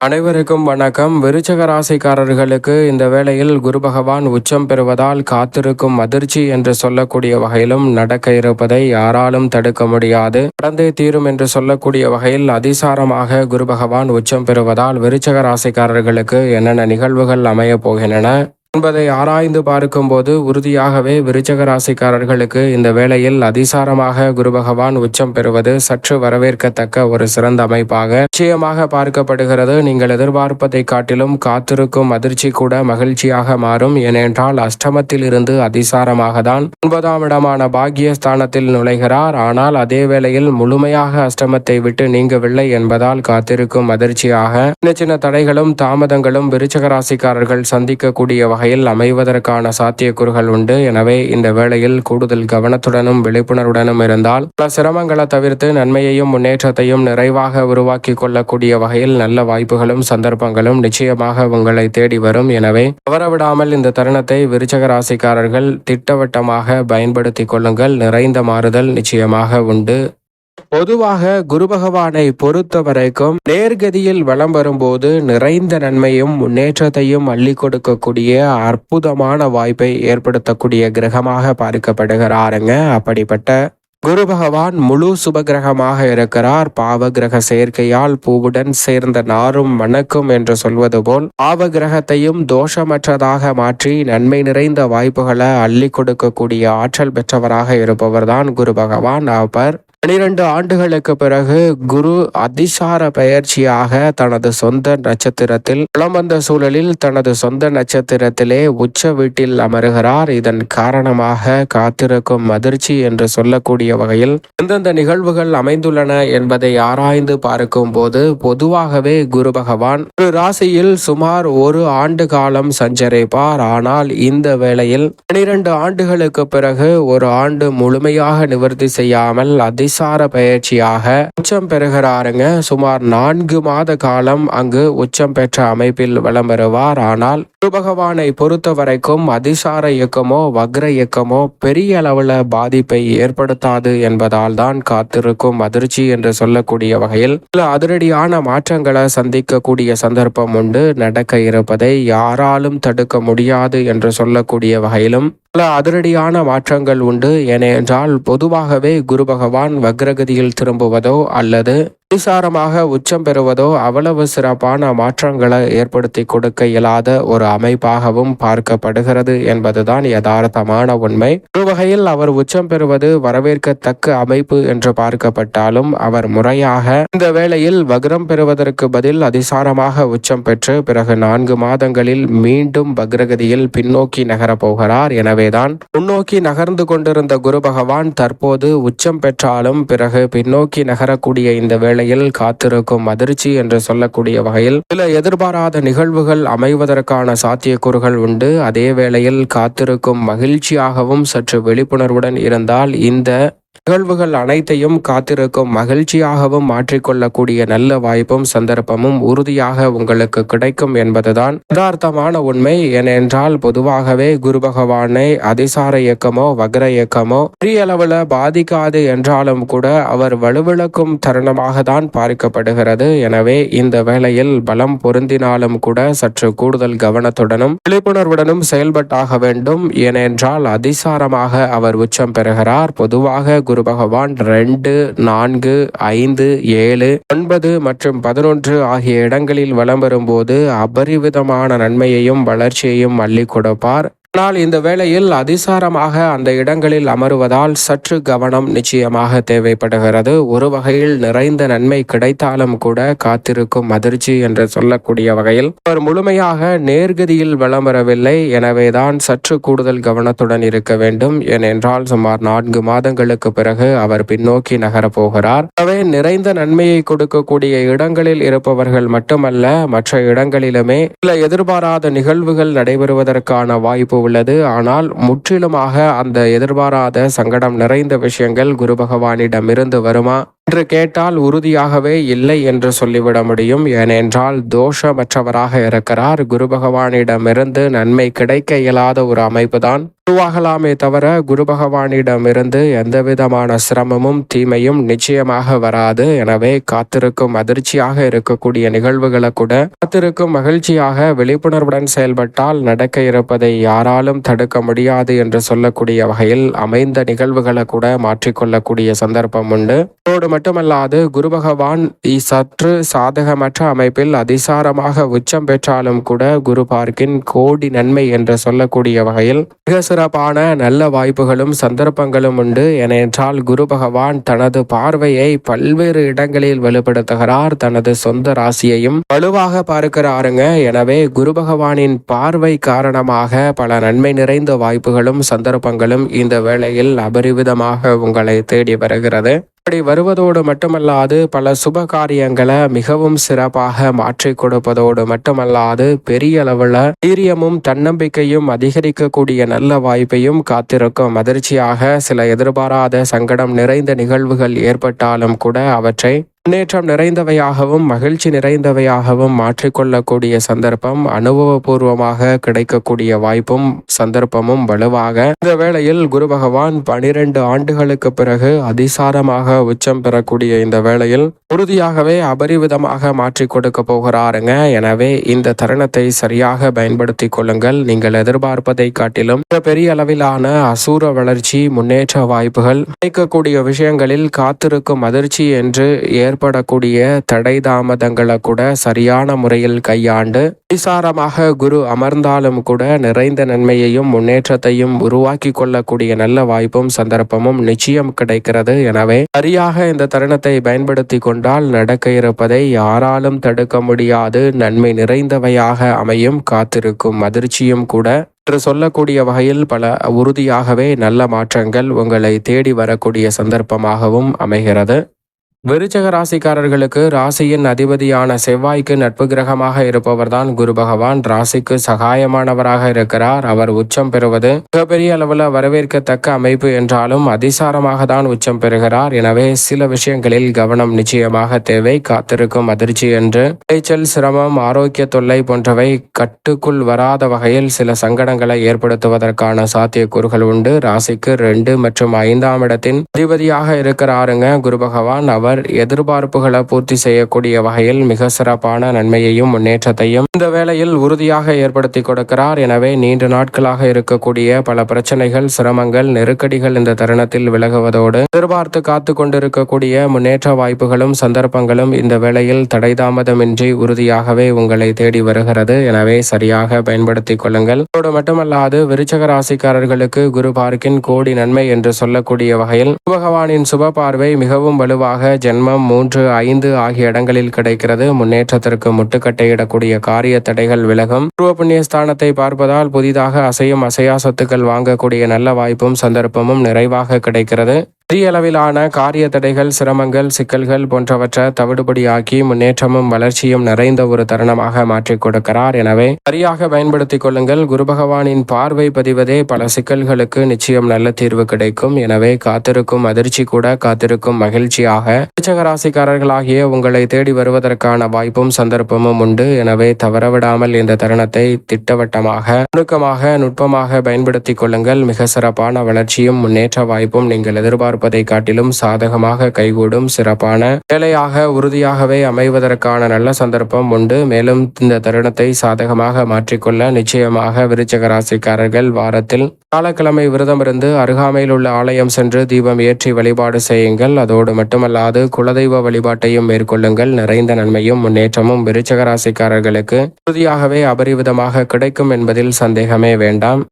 அனைவருக்கும் வணக்கம். விருச்சக ராசிக்காரர்களுக்கு இந்த வேளையில் குரு பகவான் உச்சம் பெறுவதால் காத்திருக்கும் அதிர்ச்சி என்று சொல்லக்கூடிய வகையிலும் நடக்க இருப்பதை யாராலும் தடுக்க முடியாது. நடந்தே தீரும் என்று சொல்லக்கூடிய வகையில் அதிசாரமாக குரு பகவான் உச்சம் பெறுவதால் விருச்சக ராசிக்காரர்களுக்கு என்னென்ன நிகழ்வுகள் அமையப் போகின்றன? என்பதை ஆராய்ந்து பார்க்கும்போது உறுதியாகவே விருச்சக ராசிக்காரர்களுக்கு இந்த வேளையில் அதிசாரமாக குரு பகவான் உச்சம் பெறுவது சற்று வரவேற்கத்தக்க ஒரு சிறந்த அமைப்பாக நிச்சயமாக பார்க்கப்படுகிறது. நீங்கள் எதிர்பார்ப்பதை காட்டிலும் காத்திருக்கும் அதிர்ச்சி கூட மகிழ்ச்சியாக மாறும். ஏனென்றால் அஷ்டமத்தில் இருந்து அதிசாரமாக தான் ஒன்பதாம் இடமான பாக்கியஸ்தானத்தில் நுழைகிறார். ஆனால் அதே வேளையில் முழுமையாக அஷ்டமத்தை விட்டு நீங்கவில்லை என்பதால் காத்திருக்கும் அதிர்ச்சியாக சின்ன சின்ன தடைகளும் தாமதங்களும் விருச்சக ராசிக்காரர்கள் சந்திக்கக்கூடிய வகையில் அமைவதற்கான சாத்தியக்கூறுகள் உண்டு. எனவே இந்த வேளையில் கூடுதல் கவனத்துடனும் விழிப்புணர்வுடனும் இருந்தால் பல சிரமங்களை தவிர்த்து நன்மையையும் முன்னேற்றத்தையும் நிறைவாக உருவாக்கி கொள்ளக்கூடிய வகையில் நல்ல வாய்ப்புகளும் சந்தர்ப்பங்களும் நிச்சயமாக உங்களை தேடி வரும். எனவே தவறவிடாமல் இந்த தருணத்தை விருச்சக ராசிக்காரர்கள் திட்டவட்டமாக பயன்படுத்திக் கொள்ளுங்கள். நிறைந்த மாறுதல் நிச்சயமாக உண்டு. பொதுவாக குரு பகவானை பொறுத்த வரைக்கும் நேர்கதியில் வலம் வரும்போது நிறைந்த நன்மையும் முன்னேற்றத்தையும் அள்ளி கொடுக்கக்கூடிய அற்புதமான வாய்ப்பை ஏற்படுத்தக்கூடிய கிரகமாக பார்க்கப்படுகிறாருங்க. அப்படிப்பட்ட குரு பகவான் முழு சுபகிரகமாக இருக்கிறார். பாவ கிரக சேர்க்கையால் பூவுடன் சேர்ந்த நாரும் மணக்கும் என்று சொல்வது போல் பாவ கிரகத்தையும் தோஷமற்றதாக மாற்றி நன்மை நிறைந்த வாய்ப்புகளை அள்ளி கொடுக்கக்கூடிய ஆற்றல் பெற்றவராக இருப்பவர்தான் குரு பகவான் அவர் பனிரெண்டு ஆண்டுகளுக்கு பிறகு குரு அதிசார பயிற்சியாக தனது சொந்த நட்சத்திரத்தில் வலம் வந்த சூழலில் தனது சொந்த நட்சத்திரத்திலே உச்ச வீட்டில் அமருகிறார். இதன் காரணமாக காத்திருக்கும் அதிர்ச்சி என்று சொல்லக்கூடிய வகையில் எந்தெந்த நிகழ்வுகள் அமைந்துள்ளன என்பதை ஆராய்ந்து பார்க்கும் போது பொதுவாகவே குரு பகவான் ஒரு ராசியில் சுமார் ஒரு ஆண்டு காலம் சஞ்சரிப்பார். ஆனால் இந்த வேளையில் பனிரெண்டு ஆண்டுகளுக்கு பிறகு ஒரு ஆண்டு முழுமையாக நிவர்த்தி செய்யாமல் அதி அதிசார பயிற்சியாக உச்சம் பெறுகிறாருங்க. சுமார் நான்கு மாத காலம் அங்கு உச்சம் பெற்ற அமைப்பில் வலம் வருவார் ஆனால் குரு பகவானை பொறுத்த வரைக்கும் அதிசார இயக்கமோ வக்ர இயக்கமோ பெரிய அளவுல பாதிப்பை ஏற்படுத்தாது என்பதால் தான் காத்திருக்கும் அதிர்ச்சி என்று சொல்லக்கூடிய வகையில் சில அதிரடியான மாற்றங்களை சந்திக்கக்கூடிய சந்தர்ப்பம் உண்டு. நடக்க இருப்பதை யாராலும் தடுக்க முடியாது என்று சொல்லக்கூடிய வகையிலும் பல அதிரடியான மாற்றங்கள் உண்டு. ஏனென்றால் பொதுவாகவே குரு பகவான் வக்ரகதியில் திரும்புவதோ அல்லது அதிசாரமாக உச்சம் பெறுவதோ அவ்வளவு சிறப்பான மாற்றங்களை ஏற்படுத்தி கொடுக்க இயலாத ஒரு அமைப்பாகவும் பார்க்கப்படுகிறது என்பதுதான் யதார்த்தமான உண்மை. ஒரு வகையில் அவர் உச்சம் பெறுவது வரவேற்கத்தக்க அமைப்பு என்று பார்க்கப்பட்டாலும் அவர் முறையாக இந்த வேளையில் வக்ரம் பெறுவதற்கு பதில் அதிசாரமாக உச்சம் பெற்று பிறகு நான்கு மாதங்களில் மீண்டும் பக்ரகதியில் பின்னோக்கி நகரப் போகிறார். எனவேதான் முன்னோக்கி நகர்ந்து கொண்டிருந்த குரு பகவான் தற்போது உச்சம் பெற்றாலும் பிறகு பின்னோக்கி நகரக்கூடிய இந்த வேளை நிலையில் காத்திருக்கும் அதிர்ச்சி என்று சொல்லக்கூடிய வகையில் சில எதிர்பாராத நிகழ்வுகள் அமைவதற்கான சாத்தியக்கூறுகள் உண்டு. அதே வேளையில் காத்திருக்கும் மகிழ்ச்சியாகவும் சற்று விழிப்புணர்வுடன் இருந்தால் இந்த நிகழ்வுகள் அனைத்தையும் காத்திருக்கும் மகிழ்ச்சியாகவும் மாற்றிக்கொள்ளக்கூடிய நல்ல வாய்ப்பும் சந்தர்ப்பமும் உறுதியாக உங்களுக்கு கிடைக்கும் என்பதுதான் யதார்த்தமான உண்மை. ஏனென்றால் பொதுவாகவே குரு பகவானை அதிசார இயக்கமோ வக்ர இயக்கமோ பெரிய அளவில் பாதிக்காது என்றாலும் கூட அவர் வலுவிழக்கும் தருணமாக தான் பார்க்கப்படுகிறது. எனவே இந்த வேளையில் பலம் பொருந்தினாலும் கூட சற்று கூடுதல் கவனத்துடனும் விழிப்புணர்வுடனும் செயல்பட்டாக வேண்டும். ஏனென்றால் அதிசாரமாக அவர் உச்சம் பெறுகிறார். பொதுவாக குரு பகவான் ரெண்டு நான்கு ஐந்து ஏழு ஒன்பது மற்றும் பதினொன்று ஆகிய இடங்களில் வலம் வரும்போது அபரிவிதமான நன்மையையும் வளர்ச்சியையும் அள்ளி கொடுப்பார். ஆனால் இந்த வேளையில் அதிசாரமாக அந்த இடங்களில் அமருவதால் சற்று கவனம் நிச்சயமாக தேவைப்படுகிறது. ஒரு வகையில் நிறைந்த நன்மை கிடைத்தாலும் கூட காத்திருக்கும் அதிர்ச்சி என்று சொல்லக்கூடிய வகையில் அவர் முழுமையாக நேர்கதியில் வளம் வரவில்லை. எனவேதான் சற்று கூடுதல் கவனத்துடன் இருக்க வேண்டும். ஏனென்றால் சுமார் நான்கு மாதங்களுக்கு பிறகு அவர் பின்னோக்கி நகரப் போகிறார். எனவே நிறைந்த நன்மையை கொடுக்கக்கூடிய இடங்களில் இருப்பவர்கள் மட்டுமல்ல மற்ற இடங்களிலுமே சில எதிர்பாராத நிகழ்வுகள் நடைபெறுவதற்கான வாய்ப்பு உள்ளது. ஆனால் முற்றிலுமாக அந்த எதிர்பாராத சங்கடம் நிறைந்த விஷயங்கள் குரு பகவானிடமிருந்து வருமா என்று கேட்டால் உறுதியாகவே இல்லை என்று சொல்லிவிட முடியும். ஏனென்றால் தோஷமற்றவராக இருக்கிறார். குரு பகவானிடமிருந்து நன்மை கிடைக்க இயலாத ஒரு அமைப்பு தான் உருவாகலாமே தவிர குரு பகவானிடமிருந்து எந்தவிதமான சிரமமும் தீமையும் நிச்சயமாக வராது. எனவே காத்திருக்கும் அதிர்ச்சியாக இருக்கக்கூடிய நிகழ்வுகளை கூட காத்திருக்கும் மகிழ்ச்சியாக விழிப்புணர்வுடன் செயல்பட்டால் நடக்க இருப்பதை யாராலும் தடுக்க முடியாது என்று சொல்லக்கூடிய வகையில் அமைந்த நிகழ்வுகளை கூட மாற்றிக்கொள்ளக்கூடிய சந்தர்ப்பம் உண்டு. அதோடு மட்டுமல்லாது குரு பகவான் சற்று சாதகமற்ற அமைப்பில் அதிசாரமாக உச்சம் பெற்றாலும் கூட குரு பார்க்கின் கோடி நன்மை என்று சொல்லக்கூடிய வகையில் மிக சிறப்பான நல்ல வாய்ப்புகளும் சந்தர்ப்பங்களும் உண்டு. ஏனென்றால் குரு பகவான் தனது பார்வையை பல்வேறு இடங்களில் வலுப்படுத்துகிறார் தனது சொந்த ராசியையும் வலுவாக பார்க்கிறாருங்க. எனவே குரு பகவானின் பார்வை காரணமாக பல நன்மை நிறைந்த வாய்ப்புகளும் சந்தர்ப்பங்களும் இந்த வேளையில் அபரிவிதமாக உங்களை தேடி வருகிறது. அப்படி வருவதோடு மட்டுமல்லாது பல சுப காரியங்களை மிகவும் சிறப்பாக மாற்றி கொடுப்பதோடு மட்டுமல்லாது பெரிய அளவில் தைரியமும் தன்னம்பிக்கையும் அதிகரிக்கக்கூடிய நல்ல வாய்ப்பையும் காத்திருக்கும். அதிர்ச்சியாக சில எதிர்பாராத சங்கடம் நிறைந்த நிகழ்வுகள் ஏற்பட்டாலும் கூட அவற்றை முன்னேற்றம் நிறைந்தவையாகவும் மகிழ்ச்சி நிறைந்தவையாகவும் மாற்றிக்கொள்ளக்கூடிய சந்தர்ப்பம் அனுபவபூர்வமாக கிடைக்கக்கூடிய வாய்ப்பும் சந்தர்ப்பமும் வலுவாக. இந்த வேளையில் குரு பகவான் பனிரெண்டு ஆண்டுகளுக்கு பிறகு அதிசாரமாக உச்சம் பெறக்கூடிய இந்த வேளையில் உறுதியாகவே அபரிவிதமாக மாற்றி கொடுக்க போகிறாருங்க. எனவே இந்த தருணத்தை சரியாக பயன்படுத்தி கொள்ளுங்கள். நீங்கள் எதிர்பார்ப்பதை காட்டிலும் பெரிய அளவிலான அசூர வளர்ச்சி முன்னேற்ற வாய்ப்புகள் கிடைக்கக்கூடிய விஷயங்களில் காத்திருக்கும் அதிர்ச்சி என்று ஏற்படக்கூடிய தடை தாமதங்களை கூட சரியான முறையில் கையாண்டு விசாரமாக குரு அமர்ந்தாலும் கூட நிறைந்த நன்மையையும் முன்னேற்றத்தையும் உருவாக்கி கொள்ளக்கூடிய நல்ல வாய்ப்பும் சந்தர்ப்பமும் நிச்சயம் கிடைக்கிறது. எனவே சரியாக இந்த தருணத்தை பயன்படுத்தி கொண்டால் நடக்க இருப்பதை யாராலும் தடுக்க முடியாது. நன்மை நிறைந்தவையாக அமையும் காத்திருக்கும் அதிர்ச்சியும் கூட. என்று சொல்லக்கூடிய வகையில் பல உறுதியாகவே நல்ல மாற்றங்கள் உங்களை தேடி வரக்கூடிய சந்தர்ப்பமாகவும் அமைகிறது. விருச்சக ராசிக்காரர்களுக்கு ராசியின் அதிபதியான செவ்வாய்க்கு நட்பு கிரகமாக இருப்பவர்தான் குரு பகவான். ராசிக்கு சகாயமானவராக இருக்கிறார். அவர் உச்சம் பெறுவது மிகப்பெரிய அளவில் வரவேற்கத்தக்க அமைப்பு என்றாலும் அதிசாரமாக தான் உச்சம் பெறுகிறார். எனவே சில விஷயங்களில் கவனம் நிச்சயமாக தேவை. காத்திருக்கும் அதிர்ச்சி என்று விளைச்சல் சிரமம் ஆரோக்கிய தொல்லை போன்றவை கட்டுக்குள் வராத வகையில் சில சங்கடங்களை ஏற்படுத்துவதற்கான சாத்தியக்கூறுகள் உண்டு. ராசிக்கு ரெண்டு மற்றும் ஐந்தாம் இடத்தின் அதிபதியாக இருக்கிறாருங்க குரு பகவான். அவர் அவர் எதிர்பார்ப்புகளை பூர்த்தி செய்யக்கூடிய வகையில் மிக சிறப்பான நன்மையையும் முன்னேற்றத்தையும் இந்த வேளையில் உறுதியாக ஏற்படுத்தி கொடுக்கிறார். எனவே நீண்ட நாட்களாக இருக்கக்கூடிய பல பிரச்சனைகள் சிரமங்கள் நெருக்கடிகள் இந்த தருணத்தில் விலகுவதோடு எதிர்பார்த்து காத்து கொண்டிருக்கக்கூடிய முன்னேற்ற வாய்ப்புகளும் சந்தர்ப்பங்களும் இந்த வேளையில் தடைதாமதமின்றி உறுதியாகவே உங்களை தேடி வருகிறது. எனவே சரியாக பயன்படுத்திக் கொள்ளுங்கள். அதோடு மட்டுமல்லாது விருச்சக ராசிக்காரர்களுக்கு குரு பார்க்கின் கோடி நன்மை என்று சொல்லக்கூடிய வகையில் பகவானின் சுப பார்வை மிகவும் வலுவாக ஜென்மம் மூன்று ஐந்து ஆகிய இடங்களில் கிடைக்கிறது. முன்னேற்றத்திற்கு முட்டுக்கட்டையிடக்கூடிய காரிய தடைகள் விலகும். பூர்வ புண்ணியஸ்தானத்தை பார்ப்பதால் புதிதாக அசையும் அசையா சொத்துக்கள் வாங்கக்கூடிய நல்ல வாய்ப்பும் சந்தர்ப்பமும் நிறைவாக கிடைக்கிறது. பெரிய அளவிலான காரிய தடைகள் சிரமங்கள் சிக்கல்கள் போன்றவற்றை தவிடுபடியாக்கி முன்னேற்றமும் வளர்ச்சியும் நிறைந்த ஒரு தருணமாக மாற்றிக் கொடுக்கிறார். எனவே சரியாக பயன்படுத்திக் கொள்ளுங்கள். குரு பகவானின் பார்வை பதிவதே பல சிக்கல்களுக்கு நிச்சயம் நல்ல தீர்வு கிடைக்கும். எனவே காத்திருக்கும் அதிர்ச்சி கூட காத்திருக்கும் மகிழ்ச்சியாக. ராசிக்காரர்களாகிய உங்களை தேடி வருவதற்கான வாய்ப்பும் சந்தர்ப்பமும் உண்டு. எனவே தவறவிடாமல் இந்த தருணத்தை திட்டவட்டமாக நுணுக்கமாக நுட்பமாக பயன்படுத்திக் கொள்ளுங்கள். மிக சிறப்பான வளர்ச்சியும் முன்னேற்ற வாய்ப்பும் நீங்கள் எதிர்பார்ப்பு இருப்பதை காட்டிலும் சாதகமாக கைகூடும் சிறப்பான வேலையாக உறுதியாகவே அமைவதற்கான நல்ல சந்தர்ப்பம் உண்டு. மேலும் இந்த தருணத்தை சாதகமாக மாற்றிக்கொள்ள நிச்சயமாக விருச்சக ராசிக்காரர்கள் வாரத்தில் காலக்கிழமை விரதம் இருந்து அருகாமையில் உள்ள ஆலயம் சென்று தீபம் ஏற்றி வழிபாடு செய்யுங்கள். அதோடு மட்டுமல்லாது குலதெய்வ வழிபாட்டையும் மேற்கொள்ளுங்கள். நிறைந்த நன்மையும் முன்னேற்றமும் விருச்சக ராசிக்காரர்களுக்கு உறுதியாகவே அபரிவிதமாக கிடைக்கும் என்பதில் சந்தேகமே வேண்டாம்.